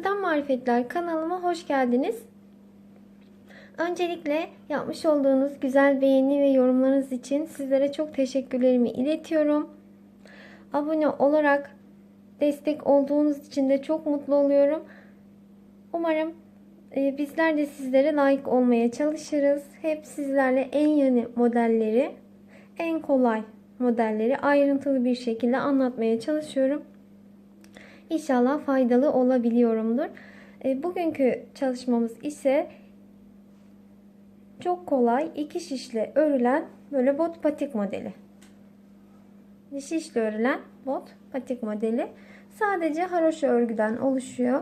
Örgüsüden Marifetler kanalıma hoş geldiniz. Öncelikle yapmış olduğunuz güzel beğeni ve yorumlarınız için sizlere çok teşekkürlerimi iletiyorum. Abone olarak destek olduğunuz için de çok mutlu oluyorum. Umarım e, bizler de sizlere layık olmaya çalışırız. Hep sizlerle en yeni modelleri, en kolay modelleri ayrıntılı bir şekilde anlatmaya çalışıyorum. İnşallah faydalı olabiliyorumdur. E, bugünkü çalışmamız ise çok kolay iki şişle örülen böyle bot patik modeli. Şişle örülen bot patik modeli. Sadece haroşa örgüden oluşuyor.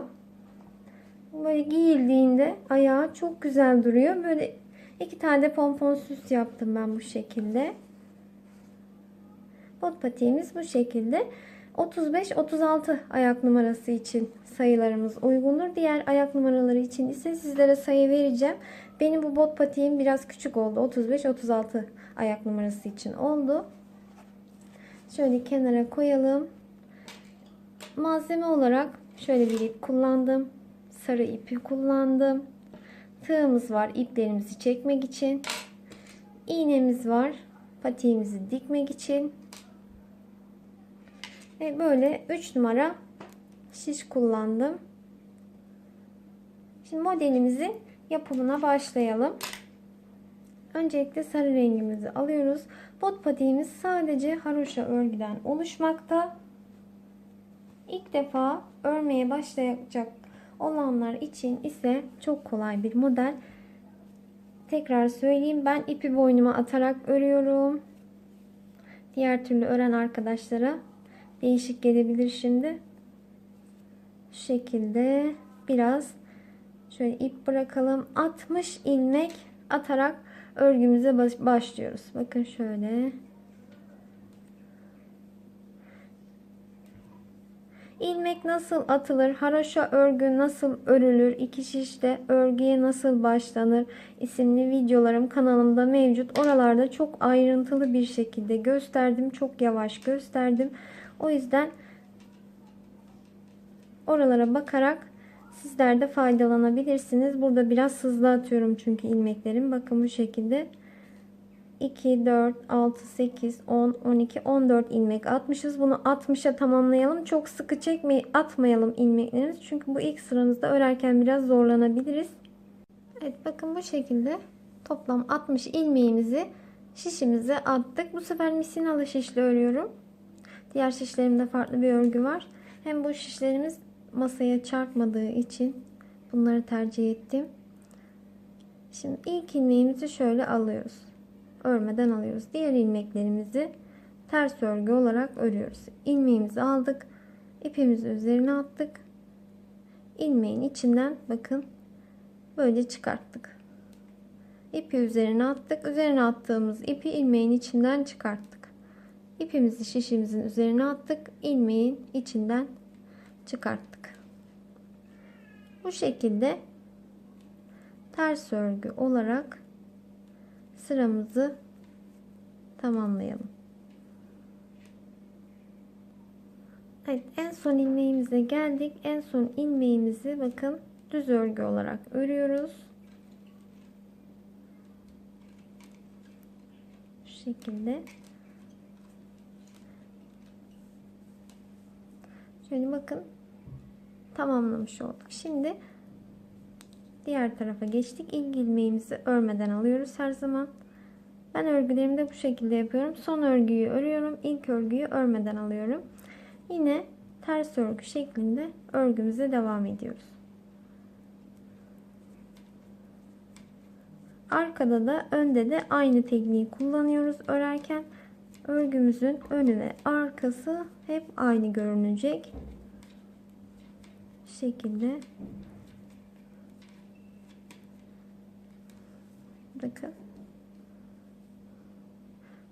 Böyle giyildiğinde ayağı çok güzel duruyor. Böyle iki tane de pompon süs yaptım ben bu şekilde. Bot patiğimiz bu şekilde. 35-36 ayak numarası için sayılarımız uygundur. Diğer ayak numaraları için ise sizlere sayı vereceğim. Benim bu bot patiğim biraz küçük oldu. 35-36 ayak numarası için oldu. Şöyle kenara koyalım. Malzeme olarak şöyle bir ip kullandım. Sarı ipi kullandım. Tığımız var iplerimizi çekmek için. İğnemiz var patiğimizi dikmek için. Ve böyle 3 numara şiş kullandım. Şimdi modelimizin yapımına başlayalım. Öncelikle sarı rengimizi alıyoruz. Bot patiğimiz sadece haroşa örgüden oluşmakta. İlk defa örmeye başlayacak olanlar için ise çok kolay bir model. Tekrar söyleyeyim ben ipi boynuma atarak örüyorum. Diğer türlü ören arkadaşlara değişik gelebilir şimdi. Şu şekilde biraz şöyle ip bırakalım. 60 ilmek atarak örgümüze başlıyoruz. Bakın şöyle. İlmek nasıl atılır? Haroşa örgü nasıl örülür? İki şişte örgüye nasıl başlanır? isimli videolarım kanalımda mevcut. Oralarda çok ayrıntılı bir şekilde gösterdim. Çok yavaş gösterdim. O yüzden oralara bakarak sizler de faydalanabilirsiniz. Burada biraz hızlı atıyorum çünkü ilmeklerim. Bakın bu şekilde 2, 4, 6, 8, 10, 12, 14 ilmek atmışız. Bunu 60'a tamamlayalım. Çok sıkı çekmeyi atmayalım ilmeklerimizi. Çünkü bu ilk sıramızda örerken biraz zorlanabiliriz. Evet bakın bu şekilde toplam 60 ilmeğimizi şişimize attık. Bu sefer misinalı şişle örüyorum. Diğer şişlerimde farklı bir örgü var. Hem bu şişlerimiz masaya çarpmadığı için bunları tercih ettim. Şimdi ilk ilmeğimizi şöyle alıyoruz. Örmeden alıyoruz. Diğer ilmeklerimizi ters örgü olarak örüyoruz. İlmeğimizi aldık. ipimizi üzerine attık. İlmeğin içinden bakın böyle çıkarttık. İpi üzerine attık. Üzerine attığımız ipi ilmeğin içinden çıkarttık. İpimizi şişimizin üzerine attık. ilmeğin içinden çıkarttık. Bu şekilde ters örgü olarak sıramızı tamamlayalım. Evet, en son ilmeğimize geldik. En son ilmeğimizi bakın düz örgü olarak örüyoruz. Şu şekilde. Şöyle bakın tamamlamış olduk. Şimdi diğer tarafa geçtik. İlk ilmeğimizi örmeden alıyoruz her zaman. Ben örgülerimi de bu şekilde yapıyorum. Son örgüyü örüyorum. İlk örgüyü örmeden alıyorum. Yine ters örgü şeklinde örgümüze devam ediyoruz. Arkada da önde de aynı tekniği kullanıyoruz örerken örgümüzün önü ve arkası hep aynı görünecek şekilde. Bakın.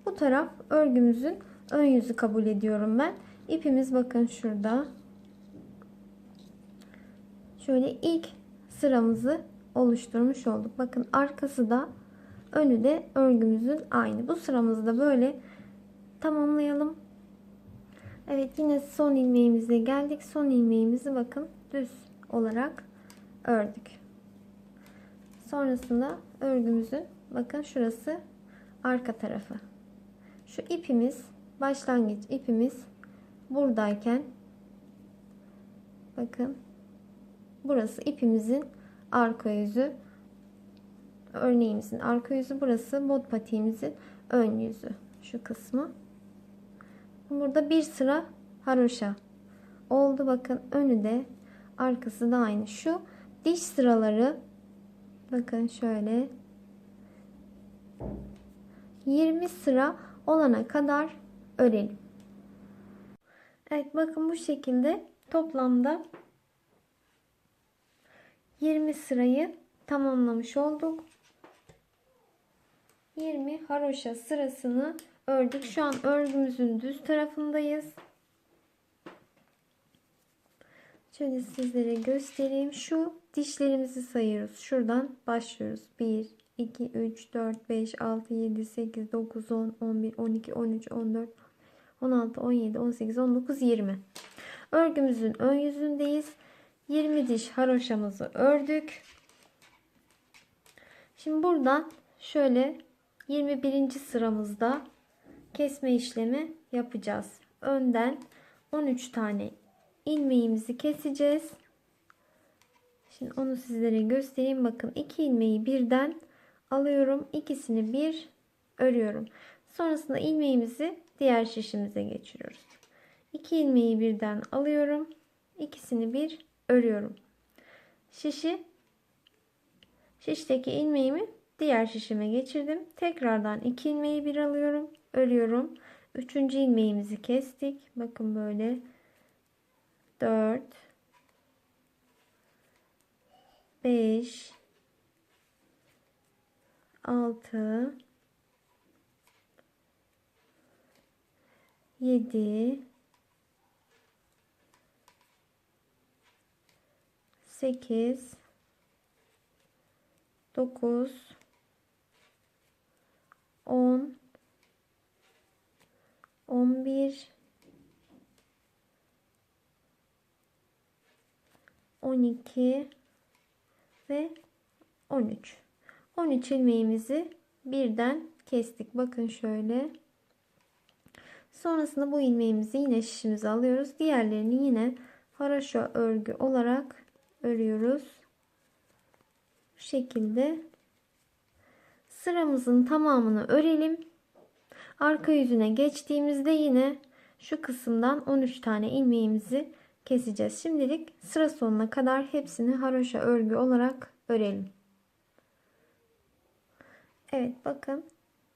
Bu taraf örgümüzün ön yüzü kabul ediyorum ben. İpimiz bakın şurada. Şöyle ilk sıramızı oluşturmuş olduk. Bakın arkası da önü de örgümüzün aynı. Bu sıramızı da böyle tamamlayalım. Evet yine son ilmeğimize geldik. Son ilmeğimizi bakın düz olarak ördük. Sonrasında örgümüzün bakın şurası arka tarafı. Şu ipimiz başlangıç ipimiz buradayken bakın burası ipimizin arka yüzü örneğimizin arka yüzü burası bot patiğimizin ön yüzü şu kısmı burada bir sıra haroşa oldu. Bakın önü de arkası da aynı. Şu diş sıraları bakın şöyle 20 sıra olana kadar örelim Evet bakın bu şekilde toplamda 20 sırayı tamamlamış olduk. 20 haroşa sırasını ördük. Şu an örgümüzün düz tarafındayız. Şöyle sizlere göstereyim. Şu dişlerimizi sayıyoruz. Şuradan başlıyoruz. 1, 2, 3, 4, 5, 6, 7, 8, 9, 10, 11, 12, 13, 14, 16, 17, 18, 19, 20. Örgümüzün ön yüzündeyiz. 20 diş haroşamızı ördük. Şimdi buradan şöyle 21. sıramızda kesme işlemi yapacağız. Önden 13 tane ilmeğimizi keseceğiz. Şimdi onu sizlere göstereyim. Bakın iki ilmeği birden alıyorum. İkisini bir örüyorum. Sonrasında ilmeğimizi diğer şişimize geçiriyoruz. İki ilmeği birden alıyorum. İkisini bir örüyorum. Şişi şişteki ilmeğimi diğer şişime geçirdim. Tekrardan iki ilmeği bir alıyorum. Örüyorum. Üçüncü ilmeğimizi kestik. Bakın böyle 4 5 6 7 8 9 10 11 12 ve 13 13 ilmeğimizi birden kestik. Bakın şöyle. Sonrasında bu ilmeğimizi yine şişimize alıyoruz. Diğerlerini yine haraşo örgü olarak örüyoruz. Bu şekilde sıramızın tamamını örelim arka yüzüne geçtiğimizde yine şu kısımdan 13 tane ilmeğimizi keseceğiz. Şimdilik sıra sonuna kadar hepsini haroşa örgü olarak örelim. Evet bakın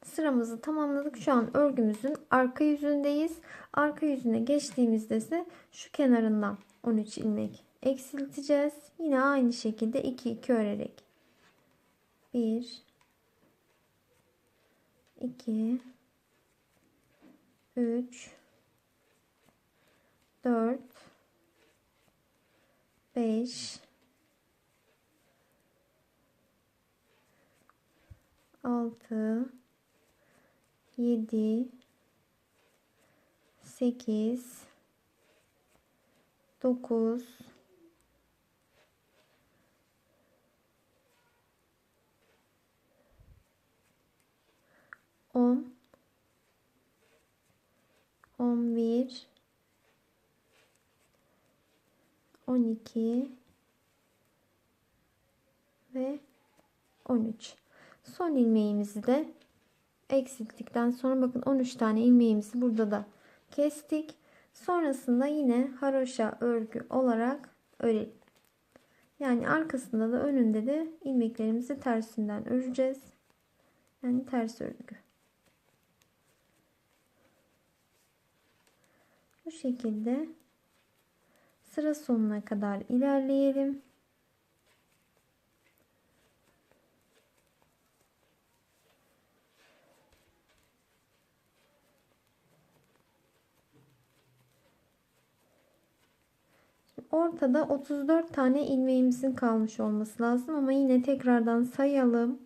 sıramızı tamamladık. Şu an örgümüzün arka yüzündeyiz. Arka yüzüne geçtiğimizde ise şu kenarından 13 ilmek eksilteceğiz. Yine aynı şekilde 2 2 örerek 1 2 3 4 5 6 7 8 9 10 11 12 ve 13 son ilmeğimizi de eksilttikten sonra bakın 13 tane ilmeğimizi burada da kestik. Sonrasında yine haroşa örgü olarak örelim. Yani arkasında da önünde de ilmeklerimizi tersinden öreceğiz. Yani ters örgü bu şekilde sıra sonuna kadar ilerleyelim Ortada 34 tane ilmeğimizin kalmış olması lazım ama yine tekrardan sayalım.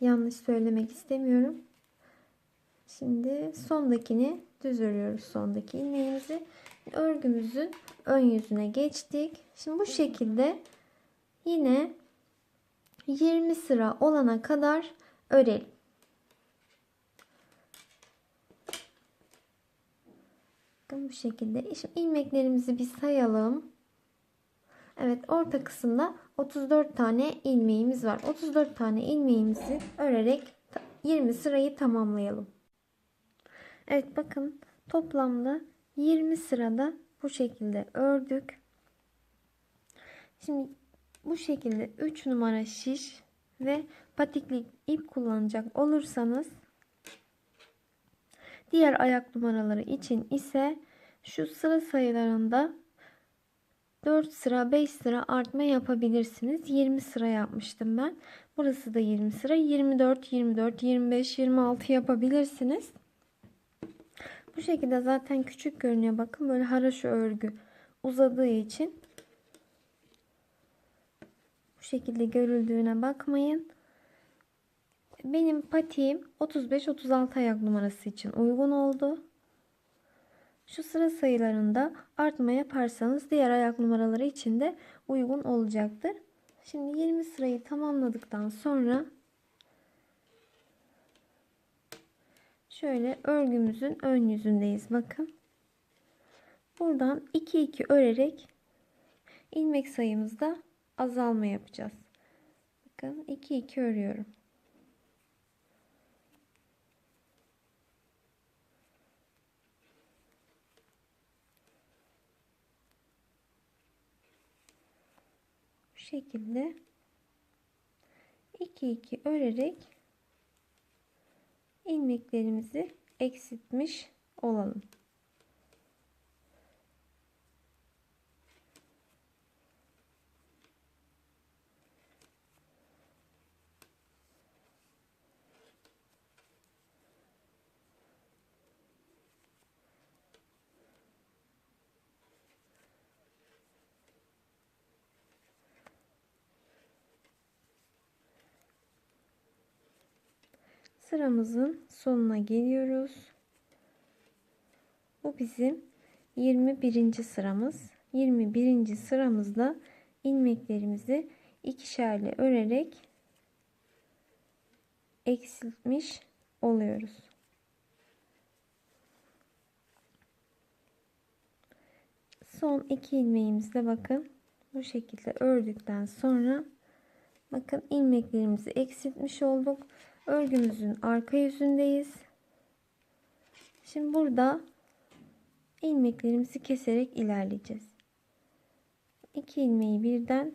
Yanlış söylemek istemiyorum. Şimdi sondakini düz örüyoruz sondaki ilmeğimizi. Örgümüzün ön yüzüne geçtik. Şimdi bu şekilde yine 20 sıra olana kadar örelim. Bakın bu şekilde. Şimdi ilmeklerimizi bir sayalım. Evet orta kısımda 34 tane ilmeğimiz var. 34 tane ilmeğimizi örerek 20 sırayı tamamlayalım. Evet bakın toplamda 20 sırada bu şekilde ördük. Şimdi bu şekilde 3 numara şiş ve patikli ip kullanacak olursanız diğer ayak numaraları için ise şu sıra sayılarında 4 sıra 5 sıra artma yapabilirsiniz. 20 sıra yapmıştım ben. Burası da 20 sıra. 24, 24, 25, 26 yapabilirsiniz. Bu şekilde zaten küçük görünüyor. Bakın böyle haraşo örgü uzadığı için bu şekilde görüldüğüne bakmayın. Benim patiğim 35-36 ayak numarası için uygun oldu. Şu sıra sayılarında artma yaparsanız diğer ayak numaraları için de uygun olacaktır. Şimdi 20 sırayı tamamladıktan sonra şöyle örgümüzün ön yüzündeyiz. Bakın. Buradan 2 2 örerek ilmek sayımızda azalma yapacağız. Bakın 2 2 örüyorum. şekilde 2 2 örerek ilmeklerimizi eksiltmiş olalım. Sıramızın sonuna geliyoruz. Bu bizim 21. sıramız. 21. sıramızda ilmeklerimizi ikişerli örerek eksiltmiş oluyoruz. Son iki ilmeğimizde bakın bu şekilde ördükten sonra bakın ilmeklerimizi eksiltmiş olduk örgümüzün arka yüzündeyiz. Şimdi burada ilmeklerimizi keserek ilerleyeceğiz. İki ilmeği birden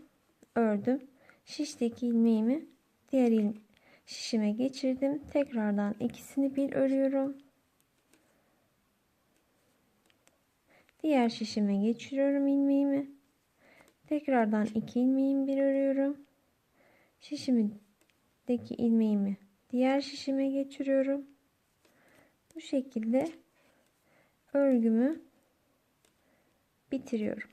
ördüm. Şişteki ilmeğimi diğer il şişime geçirdim. Tekrardan ikisini bir örüyorum. Diğer şişime geçiriyorum ilmeğimi. Tekrardan iki ilmeğimi bir örüyorum. Şişimdeki ilmeğimi diğer şişime geçiriyorum. Bu şekilde örgümü bitiriyorum.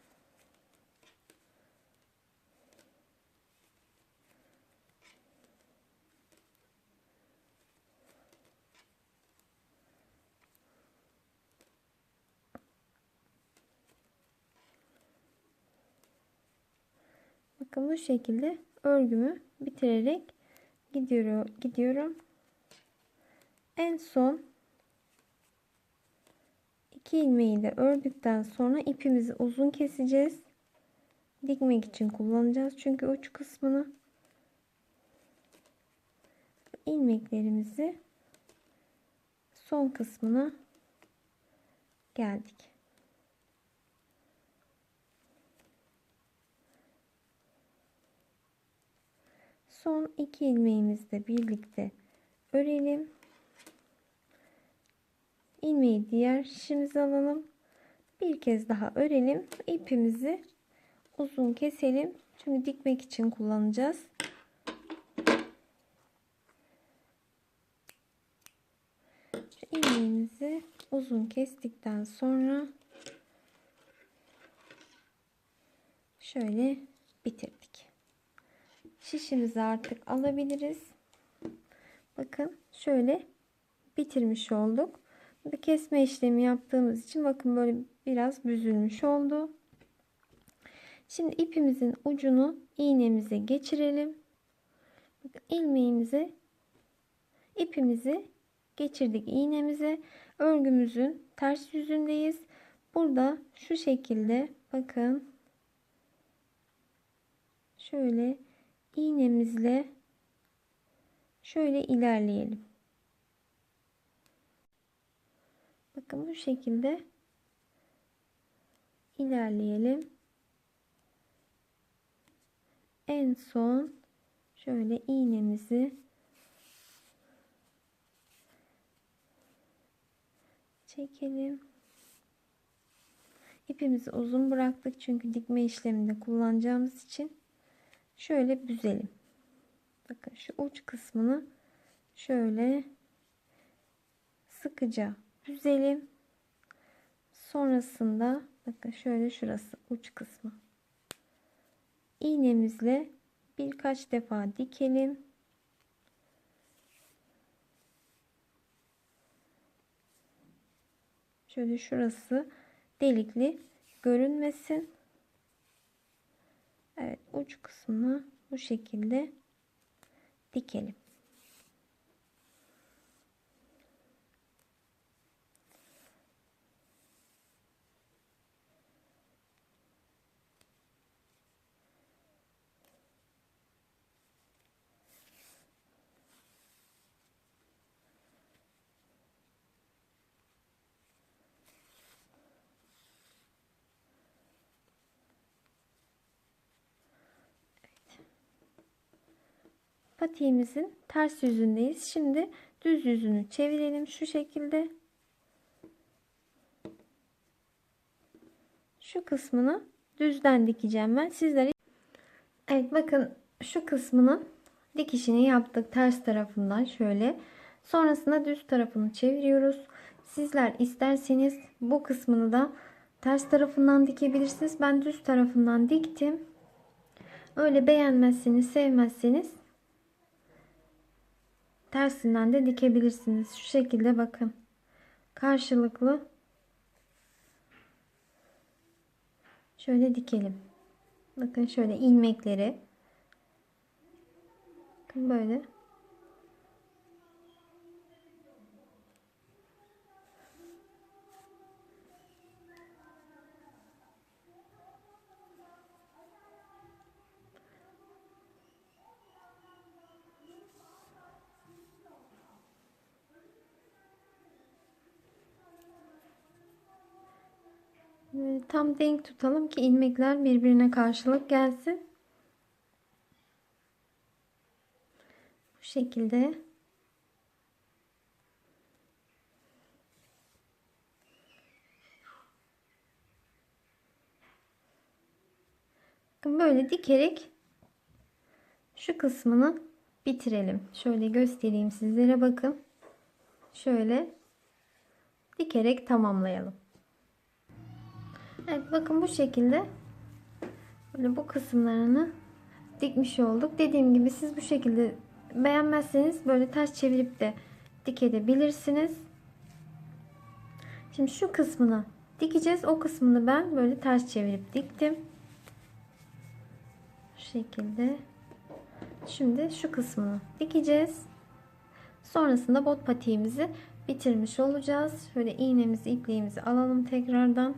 Bakın bu şekilde örgümü bitirerek gidiyorum. gidiyorum. En son iki ilmeği de ördükten sonra ipimizi uzun keseceğiz. Dikmek için kullanacağız. Çünkü uç kısmını ilmeklerimizi son kısmına geldik. Son iki ilmeğimizle birlikte örelim ilmeği diğer şişimize alalım. Bir kez daha örelim. İpimizi uzun keselim. Çünkü dikmek için kullanacağız. ilmeğimizi uzun kestikten sonra şöyle bitirdik. Şişimizi artık alabiliriz. Bakın şöyle bitirmiş olduk. Burada kesme işlemi yaptığımız için bakın böyle biraz büzülmüş oldu. Şimdi ipimizin ucunu iğnemize geçirelim. Bakın ilmeğimize ipimizi geçirdik iğnemize. Örgümüzün ters yüzündeyiz. Burada şu şekilde bakın şöyle iğnemizle şöyle ilerleyelim. Bakın bu şekilde ilerleyelim. En son şöyle iğnemizi çekelim. İpimizi uzun bıraktık çünkü dikme işleminde kullanacağımız için şöyle büzelim. Bakın şu uç kısmını şöyle sıkıca büzelim. Sonrasında bakın şöyle şurası uç kısmı. İğnemizle birkaç defa dikelim. Şöyle şurası delikli görünmesin. Evet uç kısmını bu şekilde dikelim. Patiğimizin ters yüzündeyiz. Şimdi düz yüzünü çevirelim şu şekilde. Şu kısmını düzden dikeceğim ben. Sizlere Evet bakın şu kısmının dikişini yaptık ters tarafından şöyle. Sonrasında düz tarafını çeviriyoruz. Sizler isterseniz bu kısmını da ters tarafından dikebilirsiniz. Ben düz tarafından diktim. Öyle beğenmezseniz, sevmezseniz tersinden de dikebilirsiniz. Şu şekilde bakın. Karşılıklı şöyle dikelim. Bakın şöyle ilmekleri böyle tam denk tutalım ki ilmekler birbirine karşılık gelsin. Bu şekilde Bakın böyle dikerek şu kısmını bitirelim. Şöyle göstereyim sizlere bakın. Şöyle dikerek tamamlayalım. Evet bakın bu şekilde böyle bu kısımlarını dikmiş olduk. Dediğim gibi siz bu şekilde beğenmezseniz böyle ters çevirip de dikebilirsiniz. Şimdi şu kısmını dikeceğiz. O kısmını ben böyle ters çevirip diktim. Şu şekilde. Şimdi şu kısmını dikeceğiz. Sonrasında bot patiğimizi bitirmiş olacağız. Şöyle iğnemizi, ipliğimizi alalım tekrardan.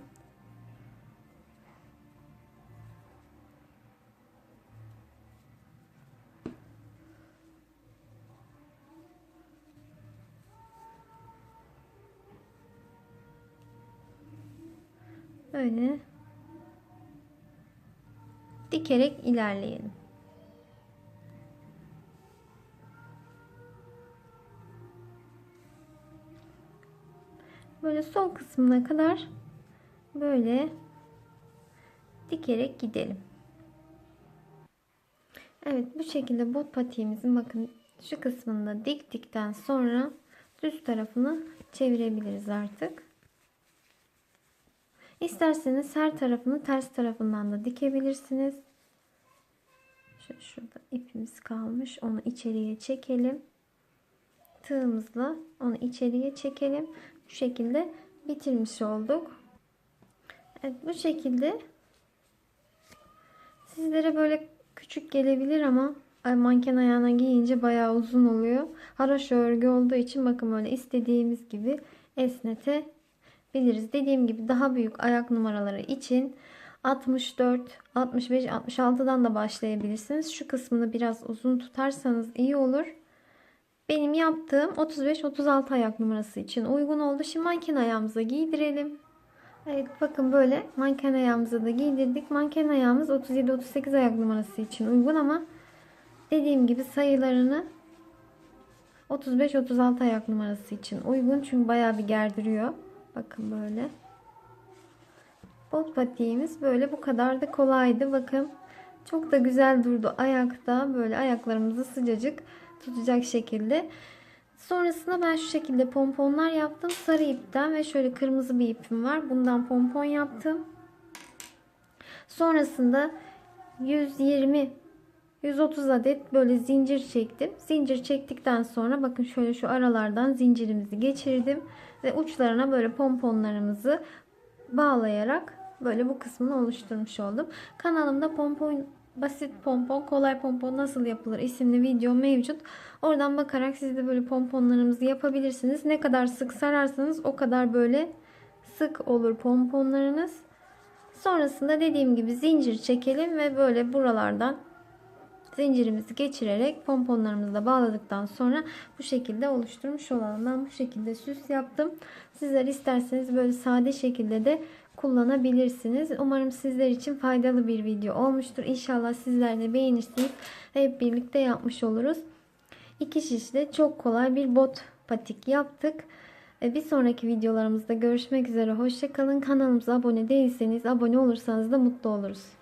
Böyle dikerek ilerleyelim. Böyle sol kısmına kadar böyle dikerek gidelim. Evet bu şekilde bot patiğimizin bakın şu kısmında diktikten sonra düz tarafını çevirebiliriz artık. İsterseniz her tarafını ters tarafından da dikebilirsiniz. Şöyle şurada ipimiz kalmış. Onu içeriye çekelim. Tığımızla onu içeriye çekelim. Bu şekilde bitirmiş olduk. Evet bu şekilde Sizlere böyle küçük gelebilir ama manken ayağına giyince bayağı uzun oluyor. Haroşa örgü olduğu için bakın böyle istediğimiz gibi esnetebiliriz. Dediğim gibi daha büyük ayak numaraları için 64, 65, 66'dan da başlayabilirsiniz. Şu kısmını biraz uzun tutarsanız iyi olur. Benim yaptığım 35-36 ayak numarası için uygun oldu. Şimdi manken ayağımıza giydirelim. Evet bakın böyle manken ayağımıza da giydirdik. Manken ayağımız 37-38 ayak numarası için uygun ama dediğim gibi sayılarını 35-36 ayak numarası için uygun. Çünkü bayağı bir gerdiriyor. Bakın böyle. Bot patiğimiz böyle bu kadar da kolaydı. Bakın çok da güzel durdu ayakta. Böyle ayaklarımızı sıcacık tutacak şekilde. Sonrasında ben şu şekilde pomponlar yaptım. Sarı ipten ve şöyle kırmızı bir ipim var. Bundan pompon yaptım. Sonrasında 120 130 adet böyle zincir çektim. Zincir çektikten sonra bakın şöyle şu aralardan zincirimizi geçirdim ve uçlarına böyle pomponlarımızı bağlayarak böyle bu kısmını oluşturmuş oldum. Kanalımda pompon basit pompon, kolay pompon nasıl yapılır isimli video mevcut. Oradan bakarak siz de böyle pomponlarımızı yapabilirsiniz. Ne kadar sık sararsanız o kadar böyle sık olur pomponlarınız. Sonrasında dediğim gibi zincir çekelim ve böyle buralardan zincirimizi geçirerek pomponlarımızı da bağladıktan sonra bu şekilde oluşturmuş olalım. Ben bu şekilde süs yaptım. Sizler isterseniz böyle sade şekilde de kullanabilirsiniz. Umarım sizler için faydalı bir video olmuştur. İnşallah sizler de beğenirsiniz. Hep birlikte yapmış oluruz. İki şişle çok kolay bir bot patik yaptık. Bir sonraki videolarımızda görüşmek üzere. Hoşçakalın. Kanalımıza abone değilseniz abone olursanız da mutlu oluruz.